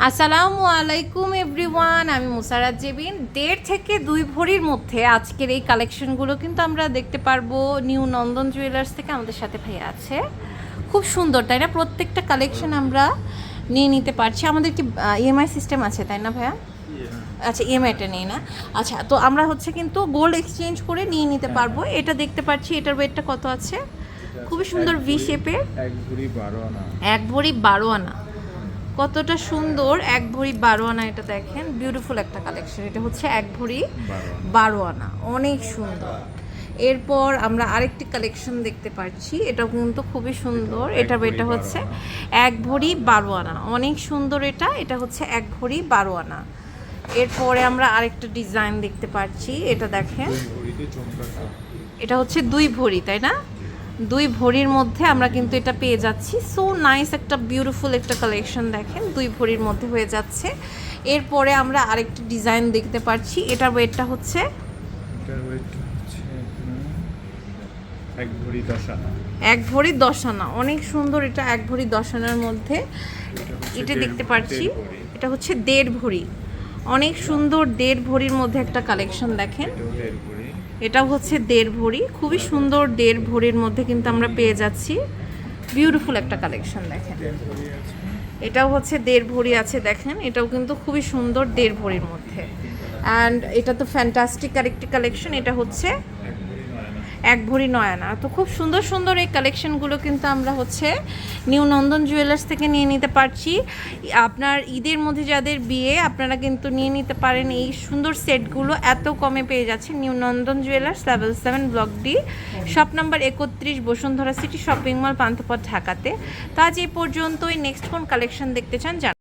আসসালামু আলাইকুম এভরিওয়ান আমি মুসারাত জেবিন। দেড় থেকে দুই ভরির মধ্যে আজকের এই কালেকশনগুলো কিন্তু আমরা দেখতে পারব নিউ নন্দন জুয়েলার্স থেকে আমাদের সাথে ভাইয়া আছে। খুব সুন্দর তাই না? প্রত্যেকটা কালেকশন আমরা নিয়ে নিতে পারছি। আমাদের কি ইএমআই সিস্টেম আছে তাই না ভাইয়া? আচ্ছা ইএমআইটা নেই না? আচ্ছা তো আমরা হচ্ছে কিন্তু গোল্ড এক্সচেঞ্জ করে নিয়ে নিতে পারব। এটা দেখতে পাচ্ছি এটার ওয়েটটা কত আছে? খুবই সুন্দর ভি শেপের এক ভরি বারো আনা। এক ভরি বারো আনা। কতটা সুন্দর এক ভরি বারো আনা এটা দেখেন। বিউটিফুল একটা কালেকশন এটা হচ্ছে এক ভরি বারো আনা অনেক সুন্দর। এরপর আমরা আরেকটি কালেকশন দেখতে পাচ্ছি। এটা কিন্তু খুবই সুন্দর। এটা এটা হচ্ছে এক ভরি বারো আনা অনেক সুন্দর এটা। এটা হচ্ছে এক ভরি বারো আনা এরপরে আমরা আরেকটা ডিজাইন দেখতে পাচ্ছি। এটা দেখেন। এটা হচ্ছে দুই ভরি তাই না? দুই ভরির মধ্যে আমরা কিন্তু এটা পেয়ে যাচ্ছি। সো নাইস একটা বিউটিফুল একটা কালেকশন দেখেন দুই ভরির মধ্যে হয়ে যাচ্ছে। এরপরে আমরা আরেকটি ডিজাইন দেখতে পাচ্ছি এটার ওয়েটটা হচ্ছে এক ভরি দশানা। এক ভরি দশ অনেক সুন্দর এটা এক ভরি দশানার মধ্যে। এটা দেখতে পাচ্ছি এটা হচ্ছে দেড় ভরি। অনেক সুন্দর দেড় ভরির মধ্যে একটা কালেকশন দেখেন। এটাও হচ্ছে দেড় ভরি। খুবই সুন্দর দেড় ভরির মধ্যে কিন্তু আমরা পেয়ে যাচ্ছি। বিউটিফুল একটা কালেকশন দেখেন। এটাও হচ্ছে দেড় ভরি আছে দেখেন। এটাও কিন্তু খুবই সুন্দর দেড় ভরির মধ্যে। অ্যান্ড এটা তো ফ্যান্টাস্টিক আরেকটি কালেকশন এটা হচ্ছে এক ভরি নয়ানা তো খুব সুন্দর সুন্দর এই কালেকশনগুলো কিন্তু আমরা হচ্ছে নিউ নন্দন জুয়েলার্স থেকে নিয়ে নিতে পারছি। আপনার ঈদের মধ্যে যাদের বিয়ে, আপনারা কিন্তু নিয়ে নিতে পারেন এই সুন্দর সেটগুলো। এত কমে পেয়ে যাচ্ছে new Nandan jewellers level seven block D shop number একত্রিশ Bashundhara city shopping mall Panthapath, ঢাকাতে। তো আজ এই পর্যন্তই। নেক্সট কোন কালেকশন দেখতে চান জানান